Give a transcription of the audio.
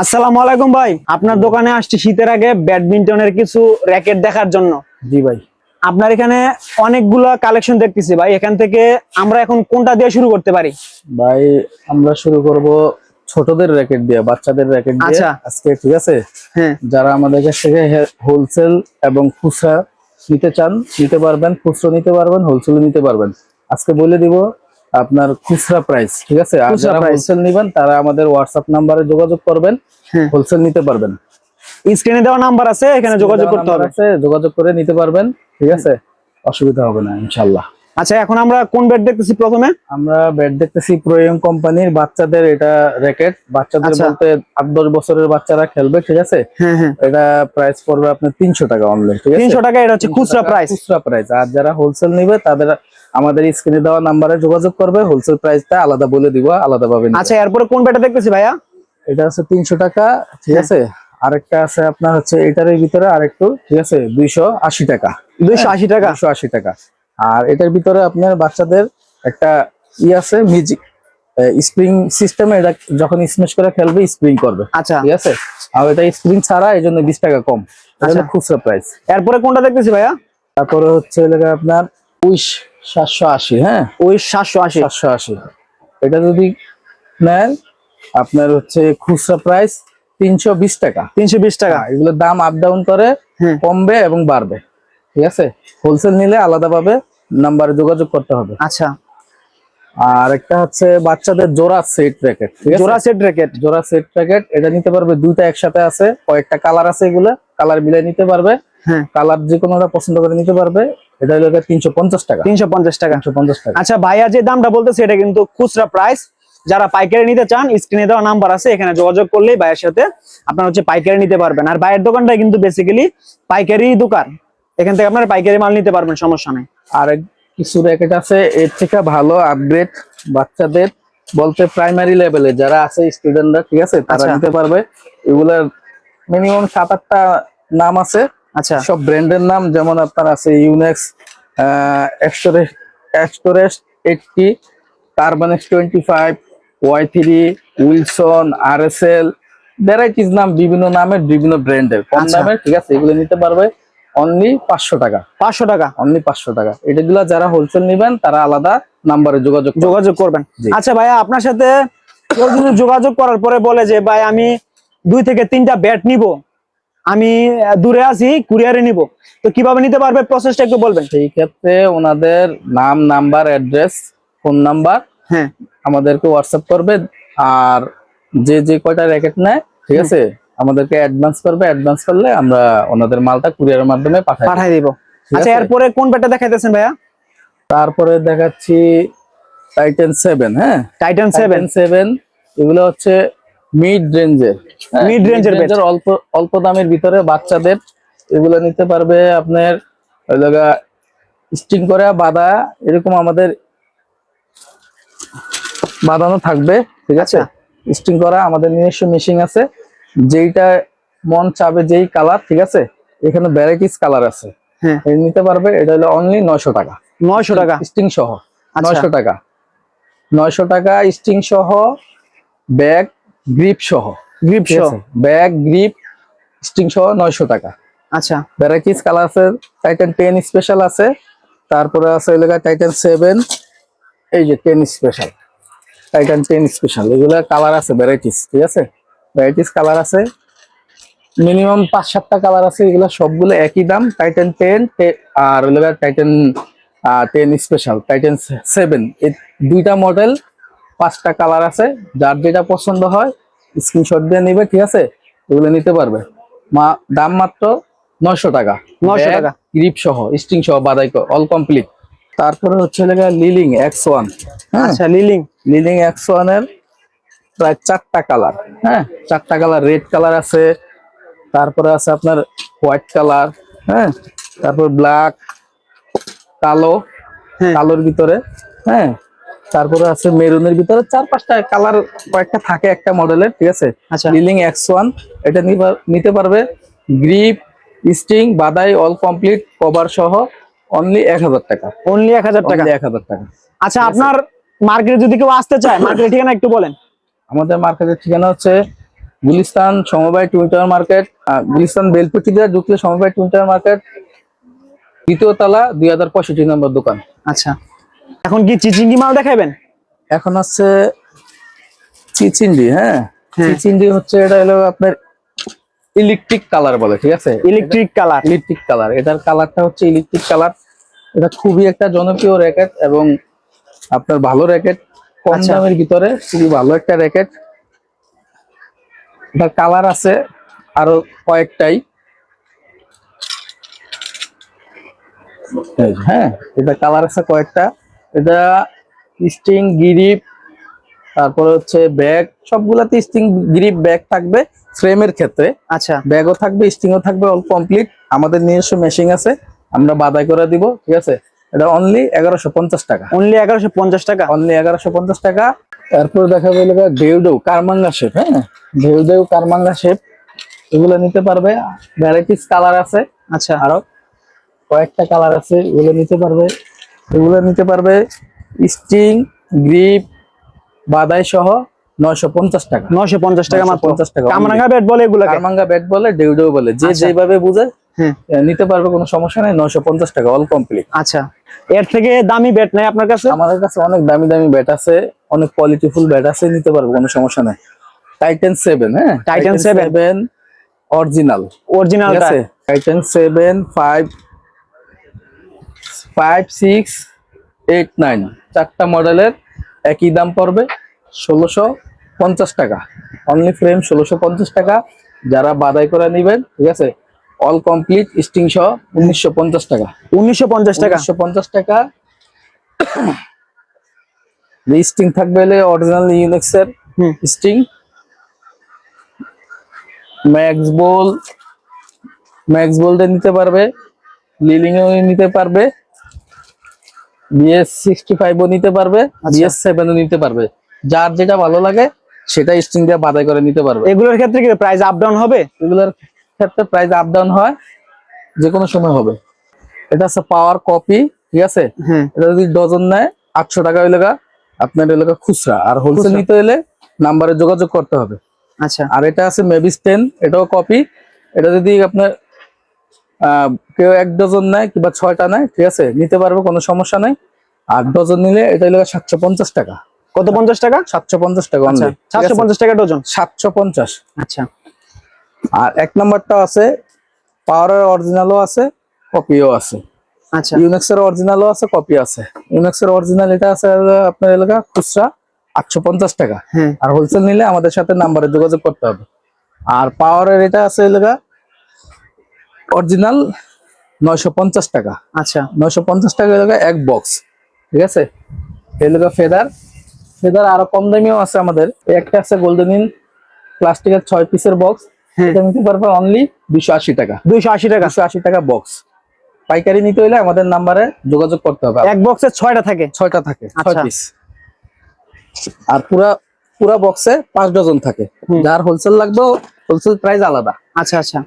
আসসালামু আলাইকুম ভাই। আপনার দোকানে আসছি শীতের আগে ব্যাডমিন্টনের কিছু র্যাকেট দেখার জন্য। জি ভাই। আপনার এখানে অনেকগুলো কালেকশন দেখতেছি ভাই। এখান থেকে আমরা এখন কোনটা দিয়ে শুরু করতে পারি? ভাই আমরা শুরু করব ছোটদের র্যাকেট দিয়ে বাচ্চাদের র্যাকেট দিয়ে। আচ্ছা। আজকে ঠিক আছে? হ্যাঁ। যারা আমাদের কাছ থেকে হোলসেল এবং খুচরা নিতে চান নিতে পারবেন খুচরো নিতে পারবেন হোলসেল নিতে পারবেন। আজকে বলে দিব আপনার খুচরা প্রাইস ঠিক আছে? আর যারা। হোলসেল নেবেন তারা আমাদের হোয়াটসঅ্যাপ নাম্বারে যোগাযোগ করবেন হ্যাঁ। হোলসেল নিতে পারবেন। স্ক্রিনে দেওয়া নাম্বার আছে এখানে যোগাযোগ করতে হবে। যোগাযোগ করে নিতে পারবেন ঠিক আছে? অসুবিধা হবে না ইনশাল্লাহ আচ্ছা এখন আমরা কোন ব্যাট দেখতেছি প্রথমে? আমরা ব্যাট দেখতেছি প্রোয়ং কোম্পানির বাচ্চাদের এটা র্যাকেট বাচ্চাদের আচ্ছা। বলতে আট দশ বছরের বাচ্চারা খেলবে ঠিক আছে? হ্যাঁ হ্যাঁ। এটা প্রাইস পড়বে আপনার তিনশো টাকা অনলি ঠিক আছে? তিনশো টাকা এটা হচ্ছে খুচরা প্রাইস খুচরা প্রাইস আর যারা হোলসেল নিবে তাদের আমাদের স্ক্রিনে দেওয়া নাম্বারে যোগাযোগ করবে হোলসেল প্রাইসটা আলাদা বলে দিব আলাদা পাবেন আচ্ছা এরপরে কোন ব্যাটটা দেখতেছি ভাইয়া? এটা হচ্ছে তিনশো টাকা ঠিক হ্যাঁ। আছে? আরেকটা আছে আপনার হচ্ছে এটার ভিতরে আরেকটু ঠিক আছে? দুইশো আশি টাকা। দুইশো আশি টাকা। দুশো আশি টাকা। আর এটার ভিতরে আপনার বাচ্চাদের একটা ই আছে মিউজিক স্প্রিং সিস্টেমে এটা যখন স্মেশ করে খেলবে স্প্রিং করবে। আচ্ছা। ঠিক আছে? আর এটা স্প্রিং ছাড়া এই জন্য বিশ টাকা কম। এটা। খুচরা প্রাইস এরপরে কোনটা দেখতেছি ভাইয়া? তারপরে হচ্ছে আপনার উইশ সাতশো আশি হ্যাঁ? ওই সাতশো আশি। সাতশো আশি। এটা যদি নেন আপনার হচ্ছে খুচরা প্রাইস তিনশো বিশ টাকা। তিনশো বিশ টাকা। হ্যাঁ, এগুলোর দাম আপ ডাউন করে হ্যাঁ। কমবে এবং বাড়বে। ঠিক আছে? হোলসেল নিলে আলাদাভাবে নাম্বারে যোগাযোগ করতে হবে। আচ্ছা। আর একটা হচ্ছে বাচ্চাদের জোড়া সেট র্যাকেট ঠিক আছে? জোড়া সেট র্যাকেট জোড়া সেট প্যাকেট এটা নিতে পারবে দুইটা একসাথে আছে কয়েকটা কালার আছে এগুলো কালার মিলে নিতে পারবে। হ্যাঁ। কালার যে কোনোটা পছন্দ করে নিতে পারবে এটা হলো তিনশো পঞ্চাশ টাকা। তিনশো পঞ্চাশ টাকা। তিনশো পঞ্চাশ টাকা। আচ্ছা ভাইয়া যে দামটা বলতেছে এটা কিন্তু খুচরা প্রাইস যারা পাইকারি নিতে চান স্ক্রিনে দেওয়া নাম্বার আছে এখানে যোগাযোগ করলেই ভাইয়ের সাথে আপনার হচ্ছে পাইকারি নিতে পারবেন। আর ভাইয়ের দোকানটা কিন্তু বেসিক্যালি পাইকারি দোকান। এখান থেকে আপনারা পাইকারি মাল নিতে পারবেন সমস্যা নেই। আর কিছু র্যাকেট আছে এর থেকে ভালো আপগ্রেড বাচ্চাদের বলতে প্রাইমারি লেভেলে যারা আছে স্টুডেন্টরা ঠিক আছে? তারা আচ্ছা। নিতে পারবে। এগুলার মিনিমাম সাত আটটা নাম আছে। আচ্ছা। সব ব্র্যান্ডের নাম যেমন আপনার আছে Yonex এক্সটোরেস twenty five Y three Wilson আর এস এল ভ্যারাইটিস নাম বিভিন্ন নামের বিভিন্ন ব্র্যান্ডের কম আচ্ছা। দামের ঠিক আছে? এগুলো নিতে পারবে। অনলি পাঁচশো টাকা। পাঁচশো টাকা। অনলি পাঁচশো টাকা। এটাগুলো যারা হোলসেল নিবেন তারা আলাদা নাম্বারে যোগাযোগ যোগাযোগ করবেন। আচ্ছা ভাইয়া আপনার সাথে কেউ যদি যোগাযোগ করার পরে বলে যে ভাই আমি দুই থেকে তিনটা ব্যাট নিব। আমি দূরে আছি কুরিয়ারে নিব। তো কীভাবে নিতে পারবে? প্রসেসটা একটু বলবেন। সেই ক্ষেত্রে ওনাদের নাম নাম্বার অ্যাড্রেস ফোন নাম্বার হ্যাঁ। আমাদেরকে হোয়াটসঅ্যাপ করবে। আর যে যে কয়টা র্যাকেট নেয় ঠিক আছে? আমাদেরকে অ্যাডভান্স করবে অ্যাডভান্স করলে আমরা ওনাদের মালটা কুরিয়ারের মাধ্যমে পাঠাই পাঠাই দিব। আচ্ছা এরপরে কোন ব্যাটটা দেখাইতেছেন ভাইয়া? তারপরে দেখাচ্ছি টাইটেন সেভেন হ্যাঁ? টাইটান সেভেন সেভেন এগুলো হচ্ছে মিড রেঞ্জের মিড রেঞ্জের এর অল্প অল্প দামের ভিতরে বাচ্চাদের এগুলো নিতে পারবে আপনার স্টিং করে বাঁধা এরকম আমাদের বাঁধানো থাকবে ঠিক আছে? আচ্ছা। স্টিং করা আমাদের নিজস্ব মেশিন আছে। যেইটা মন চাবে যেই কালার ঠিক আছে? এখানে ভ্যারাইটিস কালার আছে। হ্যাঁ। নিতে পারবে এটা হলো অনলি নয়শো টাকা। নয়শো টাকা? স্টিং সহ। আচ্ছা। নয়শো টাকা। নয়শো টাকা স্টিং সহ ব্যাগ গ্রিপ সহ। গ্রিপ আছে? ব্যাগ গ্রিপ স্টিং সহ নয়শো টাকা। আচ্ছা। ভ্যারাইটিস কালার আছে টাইটান টেন স্পেশাল আছে। তারপরে আছে এলাকা টাইটান সেভেন এই যে ten special Titan ten special এগুলা কালার আছে ভ্যারাইটিস ঠিক আছে? ভ্যারাইটিস কালার আছে। মিনিমাম পাঁচ সাতটা কালার আছে এগুলো সবগুলো একই দাম। টাইটেন টেন আর Titan ten special Titan seven এই দুইটা মডেল পাঁচটা কালার আছে। যার যেটা পছন্দ হয় স্ক্রিনশট দিয়ে নিবে ঠিক আছে? এগুলো নিতে পারবে। মা দাম মাত্র নয়শো টাকা। 900 টাকা। গ্রিপ সহ স্টিং সহ বাদাই অল কমপ্লিট তারপরে হচ্ছে লিলিং এক্স ওয়ান আচ্ছা লিলিং লিলিং এক্স ওয়ানের প্রায় চারটা কালার হ্যাঁ? চারটা কালার রেড কালার আছে তারপরে আছে আপনার হোয়াইট কালার হ্যাঁ? তারপর ব্ল্যাক কালো হ্যাঁ। কালোর ভিতরে হ্যাঁ? তারপরে আছে মেরুনের ভিতরে চার পাঁচটা কালার কয়েকটা থাকে একটা মডেলের ঠিক আছে? আচ্ছা। লিলিং এক্স ওয়ান এটা নিতে পারবে। গ্রিপ স্টিং বাদাই অল কমপ্লিট কভার সহ অনলি এক হাজার টাকা। অনলি এক হাজার টাকা। এক হাজার টাকা। আচ্ছা আপনার মার্কেটে যদি কেউ আসতে চায় মার্কেটের ঠিকানা একটু বলেন। আমাদের মার্কেটের ঠিকানা হচ্ছে গুলিস্তান সমবায় টুইটার মার্কেট গুলিস্তান বেলপট্টি দিয়ে ঢুকলে সমবায় টুইটার মার্কেট দ্বিতীয় তলা দুই হাজার পঁয়ষট্টি নম্বর দোকান। আচ্ছা। এখন কি চিচিঙ্গি মাল দেখাবেন এখন আছে চিচিন্ডি হ্যাঁ। হ্যাঁ। চিচিন্ডি হচ্ছে এটা হলো আপনার ইলেকট্রিক কালার বলে ঠিক আছে? ইলেকট্রিক কালার ইলেকট্রিক কালার এটার কালারটা হচ্ছে ইলেকট্রিক কালার এটা খুবই একটা জনপ্রিয় র্যাকেট এবং আপনার ভালো র্যাকেট কম আচ্ছা। দামের ভিতরে খুবই ভালো একটা র্যাকেট। এটার কালার আছে আরও কয়েকটাই। হ্যাঁ এটা কালার আছে কয়েকটা। এটা স্টিং গিরিপ তারপরে হচ্ছে ব্যাগ। সবগুলাতে স্টিং গিরিপ ব্যাগ থাকবে ফ্রেমের ক্ষেত্রে। আচ্ছা। ব্যাগও থাকবে স্টিংও থাকবে অল কমপ্লিট। আমাদের নিজস্ব মেশিং আছে আমরা বাদাই করে দিব ঠিক আছে? এটা অনলি এগারোশো পঞ্চাশ টাকা। অনলি এগারোশো পঞ্চাশ টাকা? অনলি এগারোশো পঞ্চাশ টাকা। তারপর দেখা গেল ঢেউ ঢেউ কারমাঙ্গা শেপ হ্যাঁ? ঢেউ ঢেউ কারমাঙ্গা শেপ এগুলো নিতে পারবে। ভ্যারাইটিস কালার আছে। আচ্ছা। আরও কয়েকটা কালার আছে এগুলো নিতে পারবে। এগুলো নিতে পারবে স্টিং গ্রিপ বাদাই সহ নয়শো পঞ্চাশ টাকা। নশো পঞ্চাশ টাকা মাত্র। 950 টাকা কামরাঙ্গা ব্যাট বলে এগুলোকে? কারমাঙ্গা ব্যাট বলে ডেউ ডেউ বলে যে আচ্ছা। যেভাবে বুঝে নিতে পারবে কোনো সমস্যা নেই নয়শো পঞ্চাশ টাকা অল কমপ্লিট আচ্ছা। এর থেকে দামি ব্যাট নাই আপনার কাছে? আমাদের কাছে অনেক দামি দামি ব্যাট আছে অনেক কোয়ালিটিফুল ব্যাট আছে নিতে পারবে কোনো সমস্যা নাই। টাইটেন সেভেন হ্যাঁ? 7 সেভেন অরিজিনাল ঠিক অরিজিনালটা আছে Titan seven five five six eight nine চারটা মডেলের একই দাম পড়বে ষোলোশো পঞ্চাশ টাকা। অনলি ফ্রেম ষোলোশো পঞ্চাশ টাকা যারা বাদাই করে নিবেন ঠিক আছে? অল কমপ্লিট স্টিং সহ উনিশশো পঞ্চাশ টাকা। উনিশশো পঞ্চাশ টাকা? উনিশশো পঞ্চাশ টাকা। স্টিং থাকবে হলে অরিজিনাল ইউনিক্স এর স্টিং ম্যাক্স বল ম্যাক্স বোল্ডে নিতে পারবে লিলিং এও নিতে পারবে বিএস সিক্সটি ফাইভও নিতে পারবে বিএস সেভেনও নিতে পারবে। যার যেটা ভালো লাগে সেটা স্টিং দিয়ে বাদাই করে নিতে পারবে। এগুলোর ক্ষেত্রে কি প্রাইস আপ ডাউন হবে? এগুলোর ক্ষেত্রে প্রাইস আপ ডাউন হয় যে কোনো সময় হবে। এটা আছে পাওয়ার কপি ঠিক আছে? এটা যদি ডজন নেয় আটশো টাকা হইলে আপনার এলাকা খুচরা। আর হোলসেল নিতে হলে নাম্বারে যোগাযোগ করতে হবে। আচ্ছা। আর এটা আছে মেবিস টেন এটাও কপি এটা যদি আপনার কেউ এক ডজন নেয় কিংবা ছয়টা নেয় ঠিক আছে? নিতে পারবে কোনো সমস্যা নাই। আর ডজন নিলে এটা হলো সাতশো পঞ্চাশ টাকা। কত পঞ্চাশ টাকা? সাতশো পঞ্চাশ টাকা আচ্ছা সাতশো পঞ্চাশ টাকা ডজন সাতশো পঞ্চাশ। আচ্ছা। আর এক নাম্বারটা আছে পাওয়ারের অরিজিনালও আছে কপিও আছে। আচ্ছা। ইউনেক্স এর অরিজিনালও আছে কপি আছে। ইউনেক্স এর অরিজিনাল এটা আছে আপনার এলাকা খুচরা আটশো পঞ্চাশ টাকা। হ্যাঁ। আর হোলসেল নিলে আমাদের সাথে নাম্বারে যোগাযোগ করতে হবে। আর পাওয়ারের এটা আছে এলাকা অরিজিনাল নয়শো পঞ্চাশ টাকা। আচ্ছা। নয়শো পঞ্চাশ টাকা এলাকা এক বক্স ঠিক আছে? এলাকা ফেদার ফেদার আরও কম দামিও আছে আমাদের। একটা আছে গোল্ডেন ইন প্লাস্টিকের ছয় পিসের বক্স এটা নিতে পারবে অনলি দুশো আশি টাকা। দুইশো আশি টাকা। দুশো আশি টাকা বক্স পাইকারি নিতে হলে আমাদের নাম্বারে যোগাযোগ করতে হবে। এক বক্সে ছয়টা থাকে। ছয়টা থাকে ছয় আচ্ছা। পিস আর পুরা পুরা বক্সে পাঁচ ডজন থাকে। যার হোলসেল লাগবে হোলসেল প্রাইস আলাদা। আচ্ছা আচ্ছা।